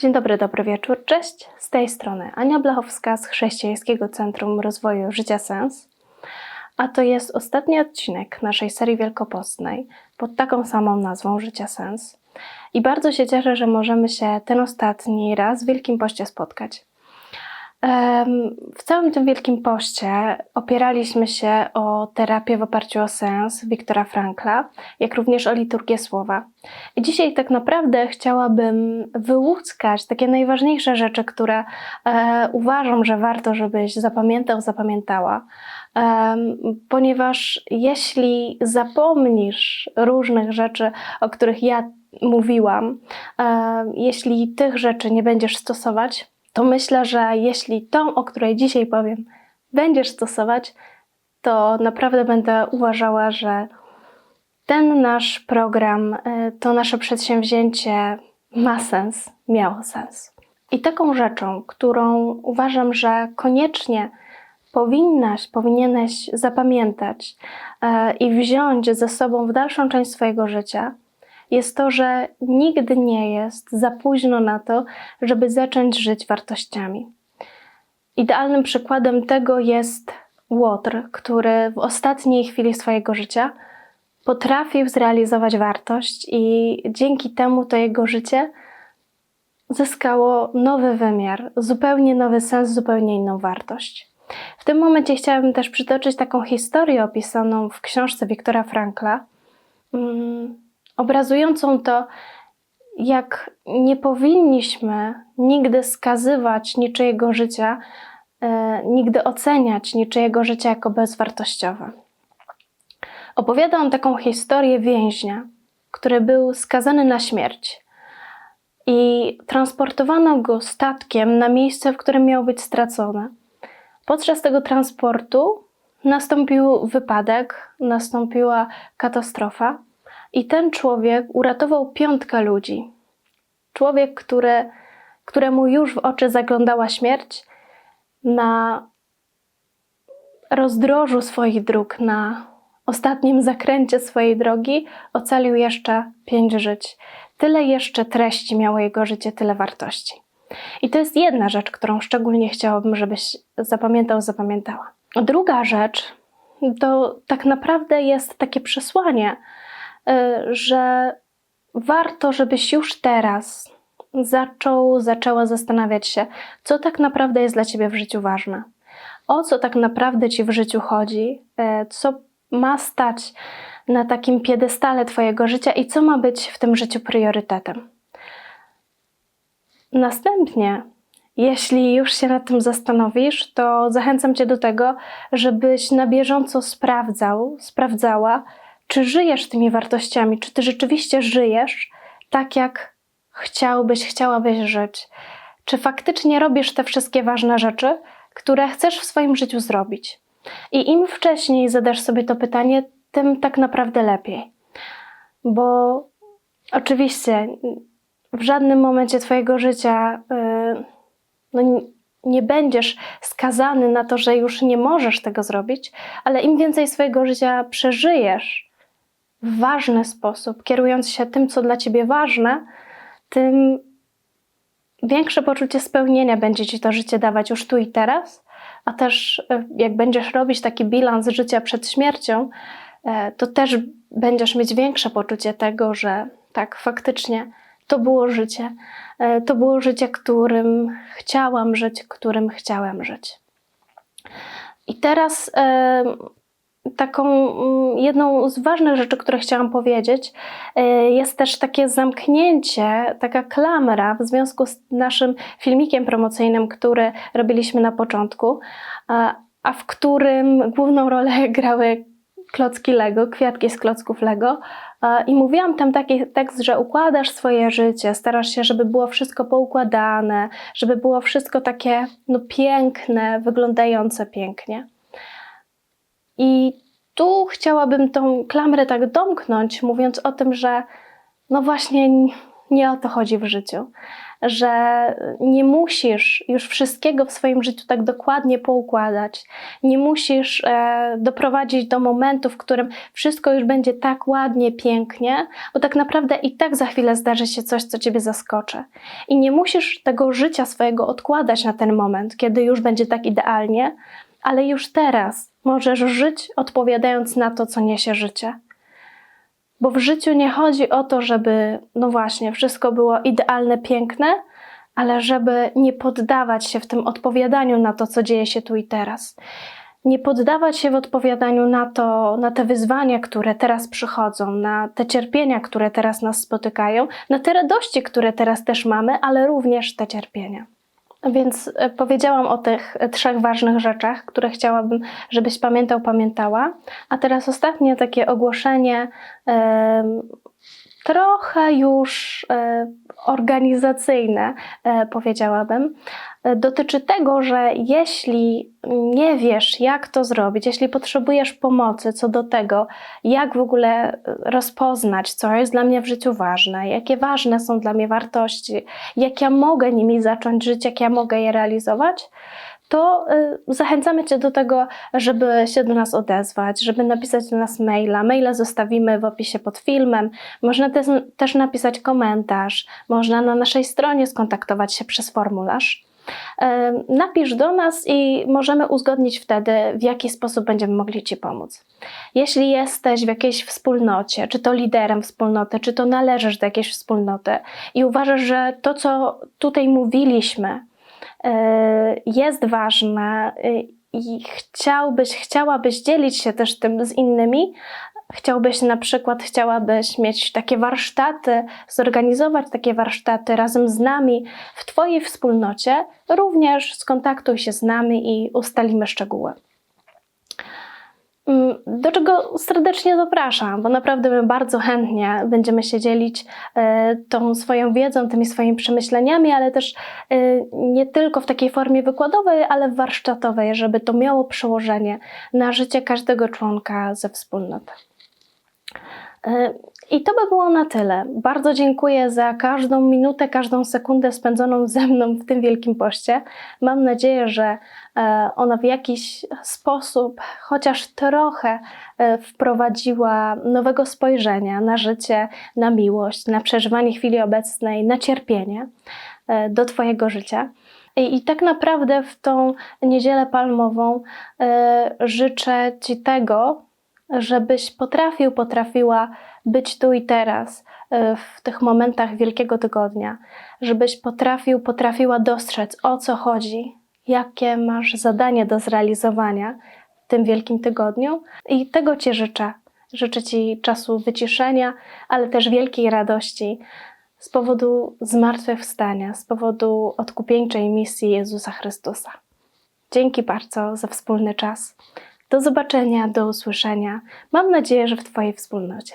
Dzień dobry, dobry wieczór, cześć. Z tej strony Ania Blachowska z Chrześcijańskiego Centrum Rozwoju Życia Sens. A to jest ostatni odcinek naszej serii wielkopostnej pod taką samą nazwą Życia Sens. I bardzo się cieszę, że możemy się ten ostatni raz w Wielkim Poście spotkać. W całym tym Wielkim Poście opieraliśmy się o terapię w oparciu o sens Wiktora Frankla, jak również o liturgię słowa. I dzisiaj tak naprawdę chciałabym wyłuskać takie najważniejsze rzeczy, które e, uważam, że warto, żebyś zapamiętał, zapamiętała. Em, ponieważ jeśli zapomnisz różnych rzeczy, o których ja mówiłam, e, jeśli tych rzeczy nie będziesz stosować, to myślę, że jeśli tą, o której dzisiaj powiem, będziesz stosować, to naprawdę będę uważała, że ten nasz program, y, to nasze przedsięwzięcie ma sens, miało sens. I taką rzeczą, którą uważam, że koniecznie powinnaś, powinieneś zapamiętać e, i wziąć ze sobą w dalszą część swojego życia, jest to, że nigdy nie jest za późno na to, żeby zacząć żyć wartościami. Idealnym przykładem tego jest Łotr, który w ostatniej chwili swojego życia potrafił zrealizować wartość i dzięki temu to jego życie zyskało nowy wymiar, zupełnie nowy sens, zupełnie inną wartość. W tym momencie chciałabym też przytoczyć taką historię opisaną w książce Wiktora Frankla, mm, obrazującą to, jak nie powinniśmy nigdy skazywać niczyjego życia, e, nigdy oceniać niczyjego życia jako bezwartościowe. Opowiada on taką historię więźnia, który był skazany na śmierć i transportowano go statkiem na miejsce, w którym miał być stracony. Podczas tego transportu nastąpił wypadek, nastąpiła katastrofa i ten człowiek uratował piątkę ludzi. Człowiek, który, któremu już w oczy zaglądała śmierć, na rozdrożu swoich dróg, na ostatnim zakręcie swojej drogi ocalił jeszcze pięć żyć. Tyle jeszcze treści miało jego życie, tyle wartości. I to jest jedna rzecz, którą szczególnie chciałabym, żebyś zapamiętał, zapamiętała. Druga rzecz to tak naprawdę jest takie przesłanie, że warto, żebyś już teraz zaczął, zaczęła zastanawiać się, co tak naprawdę jest dla ciebie w życiu ważne. O co tak naprawdę ci w życiu chodzi, y, co ma stać na takim piedestale twojego życia i co ma być w tym życiu priorytetem. Następnie, jeśli już się nad tym zastanowisz, to zachęcam Cię do tego, żebyś na bieżąco sprawdzał, sprawdzała, czy żyjesz tymi wartościami, czy Ty rzeczywiście żyjesz tak, jak chciałbyś, chciałabyś żyć. Czy faktycznie robisz te wszystkie ważne rzeczy, które chcesz w swoim życiu zrobić. I im wcześniej zadasz sobie to pytanie, tym tak naprawdę lepiej. Bo oczywiście w żadnym momencie Twojego życia yy, no, nie będziesz skazany na to, że już nie możesz tego zrobić, ale im więcej swojego życia przeżyjesz w ważny sposób, kierując się tym, co dla Ciebie ważne, tym większe poczucie spełnienia będzie Ci to życie dawać już tu i teraz, a też y, jak będziesz robić taki bilans życia przed śmiercią, e, to też będziesz mieć większe poczucie tego, że tak, faktycznie to było życie. E, To było życie, którym chciałam żyć, którym chciałem żyć. I teraz e, taką mm, jedną z ważnych rzeczy, które chciałam powiedzieć, e, jest też takie zamknięcie, taka klamra w związku z naszym filmikiem promocyjnym, który robiliśmy na początku, a, w którym główną rolę grały klocki Lego, kwiatki z klocków Lego. I mówiłam tam taki tekst, że układasz swoje życie, starasz się, żeby było wszystko poukładane, żeby było wszystko takie no, piękne, wyglądające pięknie. I tu chciałabym tą klamrę tak domknąć, mówiąc o tym, że no właśnie nie o to chodzi w życiu. że nie musisz już wszystkiego w swoim życiu tak dokładnie poukładać. Nie musisz e, doprowadzić do momentu, w którym wszystko już będzie tak ładnie, pięknie, bo tak naprawdę i tak za chwilę zdarzy się coś, co ciebie zaskoczy. I nie musisz tego życia swojego odkładać na ten moment, kiedy już będzie tak idealnie, ale już teraz możesz żyć odpowiadając na to, co niesie życie. Bo w życiu nie chodzi o to, żeby, no właśnie, wszystko było idealne, piękne, ale żeby nie poddawać się w tym odpowiadaniu na to, co dzieje się tu i teraz. Nie poddawać się w odpowiadaniu na to, na te wyzwania, które teraz przychodzą, na te cierpienia, które teraz nas spotykają, na te radości, które teraz też mamy, ale również te cierpienia. Więc e, powiedziałam o tych e, trzech ważnych rzeczach, które chciałabym, żebyś pamiętał, pamiętała. A teraz ostatnie takie ogłoszenie, trochę już e, organizacyjne, e, powiedziałabym. E, Dotyczy tego, że jeśli nie wiesz, jak to zrobić, jeśli potrzebujesz pomocy co do tego, jak w ogóle rozpoznać, co jest dla mnie w życiu ważne, jakie ważne są dla mnie wartości, jak ja mogę nimi zacząć żyć, jak ja mogę je realizować, to y, zachęcamy Cię do tego, żeby się do nas odezwać, żeby napisać do nas maila. Maila zostawimy w opisie pod filmem. Można też, napisać komentarz, można na naszej stronie skontaktować się przez formularz. Y, Napisz do nas i możemy uzgodnić wtedy, w jaki sposób będziemy mogli Ci pomóc. Jeśli jesteś w jakiejś wspólnocie, czy to liderem wspólnoty, czy to należysz do jakiejś wspólnoty i uważasz, że to, co tutaj mówiliśmy, jest ważne y, i chciałbyś, chciałabyś dzielić się też tym z innymi, chciałbyś na przykład, chciałabyś mieć takie warsztaty, zorganizować takie warsztaty razem z nami w Twojej wspólnocie, również skontaktuj się z nami i ustalimy szczegóły. Mm, Do czego serdecznie zapraszam, bo naprawdę my bardzo chętnie będziemy się dzielić e, tą swoją wiedzą, tymi swoimi przemyśleniami, ale też e, nie tylko w takiej formie wykładowej, ale warsztatowej, żeby to miało przełożenie na życie każdego członka ze wspólnoty. E, I to by było na tyle. Bardzo dziękuję za każdą minutę, każdą sekundę spędzoną ze mną w tym Wielkim Poście. Mam nadzieję, że e, ona w jakiś sposób, chociaż trochę, e, wprowadziła nowego spojrzenia na życie, na miłość, na przeżywanie chwili obecnej, na cierpienie do Twojego życia. I, tak naprawdę w tą niedzielę palmową życzę Ci tego, żebyś potrafił, potrafiła być tu i teraz, y, w tych momentach Wielkiego Tygodnia, żebyś potrafił, potrafiła dostrzec o co chodzi, jakie masz zadanie do zrealizowania w tym Wielkim Tygodniu i tego Ci życzę. Życzę Ci czasu wyciszenia, ale też wielkiej radości z powodu zmartwychwstania, z powodu odkupieńczej misji Jezusa Chrystusa. Dzięki bardzo za wspólny czas. Do zobaczenia, do usłyszenia. Mam nadzieję, że w Twojej wspólnocie.